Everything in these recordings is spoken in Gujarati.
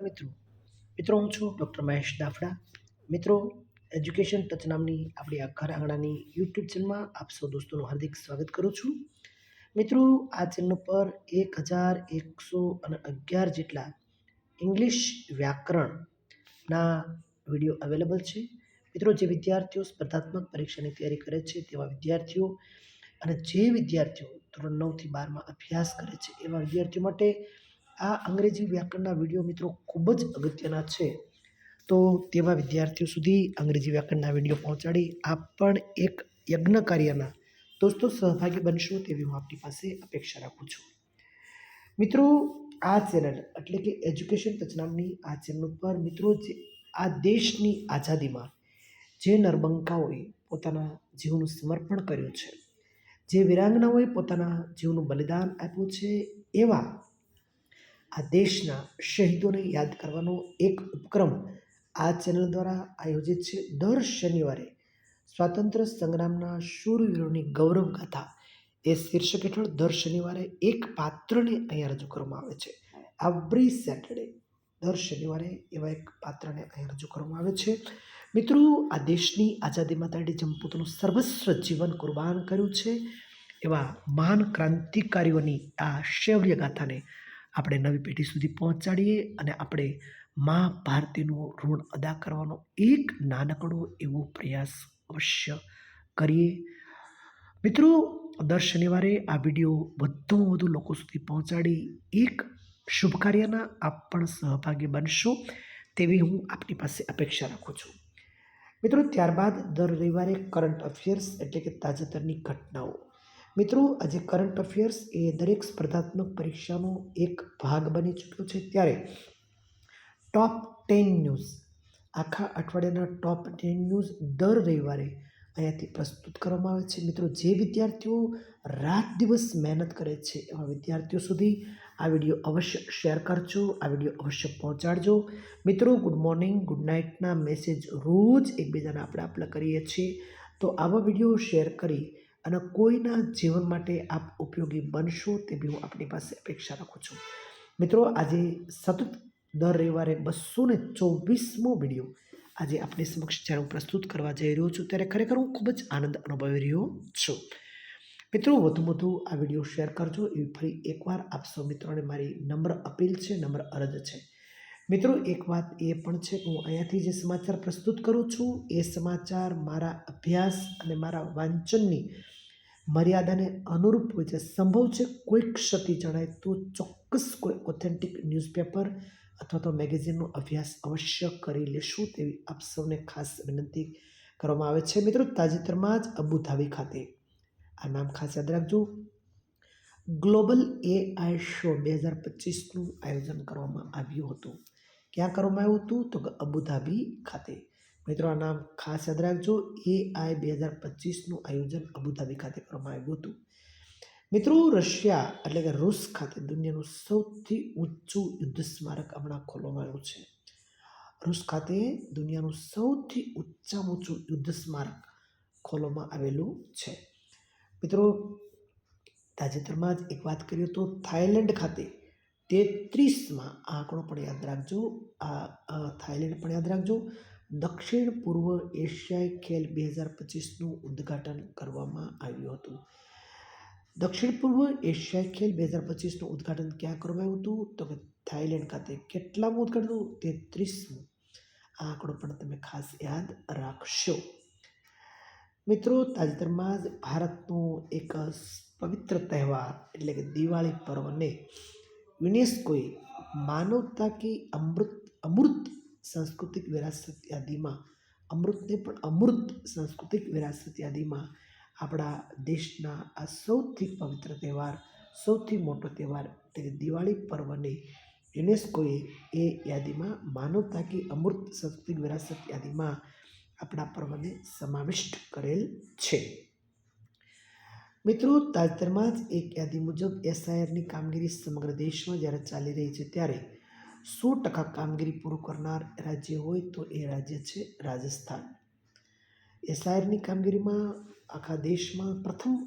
મિત્રો મિત્રો, હું છું ડૉક્ટર મહેશ દાફડા. મિત્રો, એજ્યુકેશન ટચ નામની આપણી આ ઘર આંગણાની યુટ્યુબ ચેનલમાં આપ સૌ દોસ્તોનું હાર્દિક સ્વાગત કરું છું. મિત્રો, આ ચેનલ પર એક હજાર એકસો અને અગિયાર જેટલા ઇંગ્લિશ વ્યાકરણના વીડિયો અવેલેબલ છે. મિત્રો, જે વિદ્યાર્થીઓ સ્પર્ધાત્મક પરીક્ષાની તૈયારી કરે છે, તેવા વિદ્યાર્થીઓ અને જે વિદ્યાર્થીઓ ધોરણ નવથી બારમાં અભ્યાસ કરે છે, એવા વિદ્યાર્થીઓ માટે આ અંગ્રેજી વ્યાકરણના વીડિયો મિત્રો ખૂબ જ અગત્યના છે. તો તેવા વિદ્યાર્થીઓ સુધી અંગ્રેજી વ્યાકરણના વીડિયો પહોંચાડી આપ પણ એક યજ્ઞ કાર્યના દોસ્તો સહભાગી બનશો તેવી હું આપની પાસે અપેક્ષા રાખું છું. મિત્રો, આ ચેનલ એટલે કે એજ્યુકેશન ટચ નામની આ ચેનલ પર મિત્રો જે આ દેશની આઝાદીમાં જે નરબંકાઓએ પોતાના જીવનું સમર્પણ કર્યું છે, જે વિરાંગનાઓએ પોતાના જીવનું બલિદાન આપ્યું છે એવા આ દેશના શહીદોને યાદ કરવાનો એક ઉપક્રમ આ ચેનલ દ્વારા આયોજિત છે. દર શનિવારે સ્વાતંત્ર્ય સંગ્રામના શૂરવીરોની ગૌરવ ગાથા એ શીર્ષક હેઠળ દર શનિવારે એક પાત્રને અહીંયા રજૂ કરવામાં આવે છે. એવરી સેટરડે દર શનિવારે એવા એક પાત્રને અહીંયા રજૂ કરવામાં આવે છે. મિત્રો, આ દેશની આઝાદી માટે જેમ પોતાનું સર્વસ્વ જીવન કુરબાન કર્યું છે. એવા મહાન ક્રાંતિકારીઓની આ શૌર્ય ગાથાને આપણે નવી પેઢી સુધી પહોંચાડીએ અને આપણે મા ભારતીનું ઋણ અદા કરવાનો એક નાનકડો એવો પ્રયાસ અવશ્ય કરીએ. મિત્રો, દર શનિવારે આ વીડિયો વધુમાં વધુ લોકો સુધી પહોંચાડી એક શુભ કાર્યના આપ પણ સહભાગી બનશો તેવી હું આપની પાસે અપેક્ષા રાખું છું. મિત્રો, ત્યારબાદ દર રવિવારે કરંટ અફેર્સ એટલે કે તાજેતરની ઘટનાઓ. મિત્રો, આજે કરંટ અફેર્સ એ દરેક સ્પર્ધાત્મક પરીક્ષાનો એક ભાગ બની ચૂક્યો છે. ત્યારે ટોપ ટેન ન્યૂઝ આખા અઠવાડિયાના ટોપ ટેન ન્યૂઝ દર રવિવારે અહીંયાથી પ્રસ્તુત કરવામાં આવે છે. મિત્રો, જે વિદ્યાર્થીઓ રાત દિવસ મહેનત કરે છે, એવા વિદ્યાર્થીઓ સુધી આ વીડિયો અવશ્ય શેર કરજો, આ વીડિયો અવશ્ય પહોંચાડજો. મિત્રો ગુડ મોર્નિંગ ગુડ નાઇટના મેસેજ રોજ એકબીજાને આપણે આપલા કરીએ છીએ. તો આવા વીડિયો શેર કરી અને કોઈના જીવન માટે આપ ઉપયોગી બનશો તેવી હું આપણી પાસે અપેક્ષા રાખું છું. મિત્રો, આજે સતત દર રવિવારે બસો ને ચોવીસમો વીડિયો આજે આપણી સમક્ષ જ્યારે હું પ્રસ્તુત કરવા જઈ રહ્યો છું ત્યારે ખરેખર હું ખૂબ જ આનંદ અનુભવી રહ્યો છું. મિત્રો, વધુ વધુ આ વીડિયો શેર કરજો એવી ફરી એકવાર આપ સૌ મિત્રોને મારી નમ્ર અપીલ છે, નમ્ર અરજ છે. મિત્રો, એક વાત એ પણ છે કે હું અહીંયાથી જે સમાચાર પ્રસ્તુત કરું છું એ સમાચાર મારા અભ્યાસ અને મારા વાંચનની મર્યાદાને અનુરૂપ હોય છે. સંભવ છે કોઈ ક્ષતિ જણાય તો ચોક્કસ કોઈ ઓથેન્ટિક ન્યૂઝપેપર અથવા તો મેગેઝિનનો અભ્યાસ અવશ્ય કરી લેશું તેવી આપ સૌને ખાસ વિનંતી કરવામાં આવે છે. મિત્રો, તાજેતરમાં જ અબુધાબી ખાતે, આ નામ ખાસ યાદ રાખજો, ગ્લોબલ એઆઈ શો બે હજાર પચીસનું આયોજન કરવામાં આવ્યું હતું. ક્યાં કરવામાં આવ્યું હતું? તો કે અબુધાબી ખાતે. મિત્રો, આ નામ ખાસ યાદ રાખજો. એ આઈ બે હજાર પચીસનું આયોજન અબુધાબી ખાતે કરવામાં આવ્યું હતું. મિત્રો, રશિયા એટલે કે રૂસ ખાતે દુનિયાનું સૌથી ઊંચું યુદ્ધ સ્મારક હમણાં ખોલવામાં આવ્યું છે. રૂસ ખાતે દુનિયાનું સૌથી ઊંચામાં ઊંચું યુદ્ધ સ્મારક ખોલવામાં આવેલું છે. મિત્રો, તાજેતરમાં જ એક વાત કરીએ તો થાઈલેન્ડ ખાતે તેત્રીસમાં આંકડો પણ યાદ રાખજો. આ થાઈલેન્ડ પણ યાદ રાખજો. દક્ષિણ પૂર્વ એશિયાઈ ખેલ બે હજાર પચીસનું ઉદ્ઘાટન કરવામાં આવ્યું હતું. દક્ષિણ પૂર્વ એશિયાઈ ખેલ બે હજાર પચીસનું ઉદ્ઘાટન ક્યાં કરવામાં આવ્યું હતું? તો કે થાઈલેન્ડ ખાતે. કેટલામું ઉદ્ઘાટન તેત્રીસમું. આ આંકડો પણ તમે ખાસ યાદ રાખશો. મિત્રો, તાજેતરમાં જ ભારતનો એક પવિત્ર તહેવાર એટલે કે દિવાળી પર્વને યુનેસ્કોએ માનવતા કે અમૃત અમૃત સાંસ્કૃતિક વિરાસત યાદીમાં, અમૃતને પણ અમૃત સાંસ્કૃતિક વિરાસત યાદીમાં આપણા દેશના આ સૌથી પવિત્ર તહેવાર, સૌથી મોટો તહેવાર એટલે દિવાળી પર્વને યુનેસ્કોએ એ યાદીમાં માનવતા કે અમૃત સાંસ્કૃતિક વિરાસત યાદીમાં આપણા પર્વને સમાવિષ્ટ કરેલ છે. મિત્રો, તાજેતરમાં જ એક યાદી મુજબ એસઆઈઆરની કામગીરી સમગ્ર દેશમાં જ્યારે ચાલી રહી છે ત્યારે સો ટકા કામગીરી પૂરું કરનાર રાજ્ય હોય તો એ રાજ્ય છે રાજસ્થાન. એસઆઈઆરની કામગીરીમાં આખા દેશમાં પ્રથમ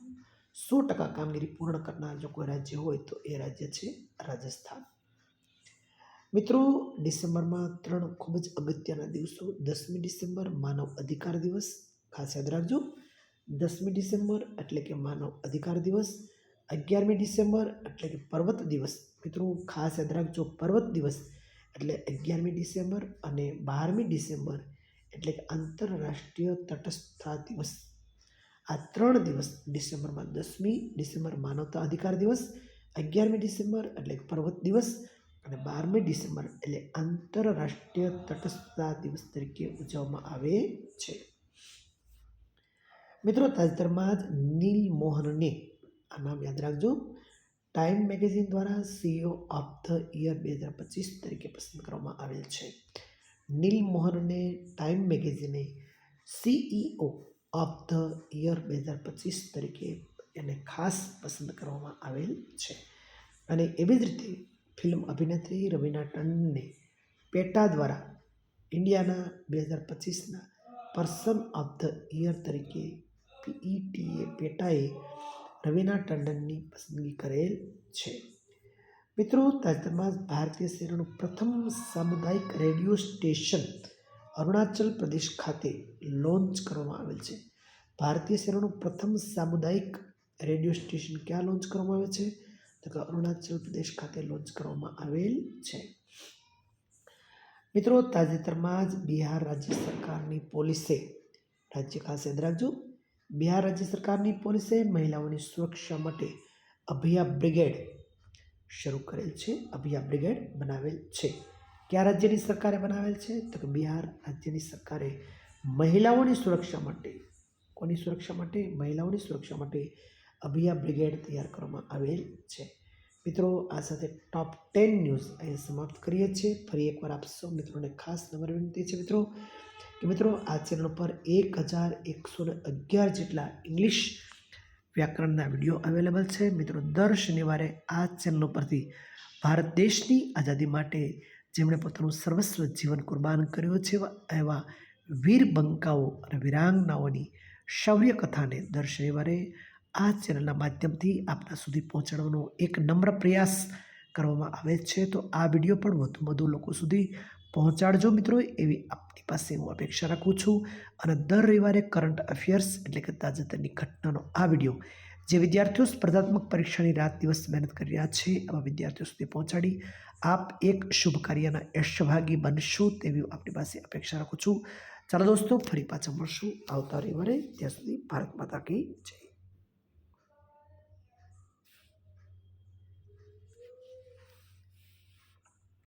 સો ટકા કામગીરી પૂર્ણ કરનાર જો કોઈ રાજ્ય હોય તો એ રાજ્ય છે રાજસ્થાન. મિત્રો, ડિસેમ્બરમાં ત્રણ ખૂબ જ અગત્યના દિવસો. દસમી ડિસેમ્બર માનવ અધિકાર દિવસ. ખાસ યાદ રાખજો. દસમી ડિસેમ્બર એટલે કે માનવ અધિકાર દિવસ. અગિયારમી ડિસેમ્બર એટલે કે પર્વત દિવસ. મિત્રો, ખાસ યાદ રાખજો, પર્વત દિવસ એટલે અગિયારમી ડિસેમ્બર અને બારમી ડિસેમ્બર એટલે કે આંતરરાષ્ટ્રીય તટસ્થતા દિવસ. આ ત્રણ દિવસ ડિસેમ્બરમાં દસમી ડિસેમ્બર માનવતા અધિકાર દિવસ, અગિયારમી ડિસેમ્બર એટલે પર્વત દિવસ અને બારમી ડિસેમ્બર એટલે આંતરરાષ્ટ્રીય તટસ્થતા દિવસ તરીકે ઉજવવામાં આવે છે. મિત્રો, તાજેતરમાં જ નીલ મોહનને આ નામ યાદ રાખજો. ટાઈમ મેગેઝિન દ્વારા સીઓ ઓફ ધ યર બે હજાર પચીસ તરીકે પસંદ કરવામાં આવેલ છે. નીલ મોહનને ટાઈમ મેગેઝિને સીઈઓ ઓફ ધ યર બે હજાર પચીસ તરીકે એને ખાસ પસંદ કરવામાં આવેલ છે. અને એવી જ રીતે ફિલ્મ અભિનેત્રી રવીના ટંડનને પેટા દ્વારા ઇન્ડિયાના બે હજાર પચીસના પર્સન ઓફ ધ યર તરીકે પીઈટીએ પેટાએ રવીના ટંડનની પસંદગી કરેલ છે. મિત્રો, તાજેતરમાં ભારતીય સેનાનું પ્રથમ સામુદાયિક રેડિયો સ્ટેશન અરુણાચલ પ્રદેશ ખાતે લોન્ચ કરવામાં આવેલ છે. ભારતીય સેનાનું પ્રથમ સામુદાયિક રેડિયો સ્ટેશન ક્યાં લોન્ચ કરવામાં આવે છે? તો કે અરુણાચલ પ્રદેશ ખાતે લોન્ચ કરવામાં આવેલ છે. મિત્રો, તાજેતરમાં જ બિહાર રાજ્ય સરકારની પોલીસે રાજ્ય ખાસ યાદ રાખજો બિહાર રાજ્ય સરકારની પોલીસે મહિલાઓની સુરક્ષા માટે અભિયા બ્રિગેડ શરૂ કરેલ છે. અભિયા બ્રિગેડ બનાવેલ છે. કયા રાજ્યની સરકારે બનાવેલ છે? તો કે બિહાર રાજ્યની સરકારે મહિલાઓની સુરક્ષા માટે, કોની સુરક્ષા માટે? મહિલાઓની સુરક્ષા માટે અભિયા બ્રિગેડ તૈયાર કરવામાં આવેલ છે. મિત્રો, આ સાથે ટોપ ટેન ન્યૂઝ અહીં સમાપ્ત કરીએ છીએ. ફરી એકવાર આપ સૌ મિત્રોને ખાસ નંબર વિનંતી છે મિત્રો. કે મિત્રો, આ ચેનલ પર એક હજાર એકસો ને અગિયાર જેટલા ઇંગ્લિશ વ્યાકરણના વીડિયો અવેલેબલ છે. મિત્રો, દર શનિવારે આ ચેનલ પરથી ભારત દેશની આઝાદી માટે જેમણે પોતાનું સર્વસ્વ જીવન કુરબાન કર્યું છે, એવા વીર બંકાઓ અને વીરાંગનાઓની શૌર્ય કથાને દર શનિવારે આ ચેનલના માધ્યમથી આપના સુધી પહોંચાડવાનો એક નમ્ર પ્રયાસ કરવામાં આવે છે. તો આ વીડિયો પણ વધુ વધુ લોકો સુધી પહોંચાડજો મિત્રો. એવી આપની પાસે હું અપેક્ષા રાખું છું. અને દર રવિવારે કરંટ અફેર્સ એટલે કે તાજેતરની ઘટનાનો આ વીડિયો જે વિદ્યાર્થીઓ સ્પર્ધાત્મક પરીક્ષાની રાત દિવસ મહેનત કરી રહ્યા છે, આવા વિદ્યાર્થીઓ સુધી પહોંચાડી આપ એક શુભ કાર્યના યશભાગી બનશો તેવી આપની પાસે અપેક્ષા રાખું છું. ચાલો દોસ્તો, ફરી પાછા મળશું આવતા રવિવારે. ત્યાં સુધી ભારત માતા કી જય.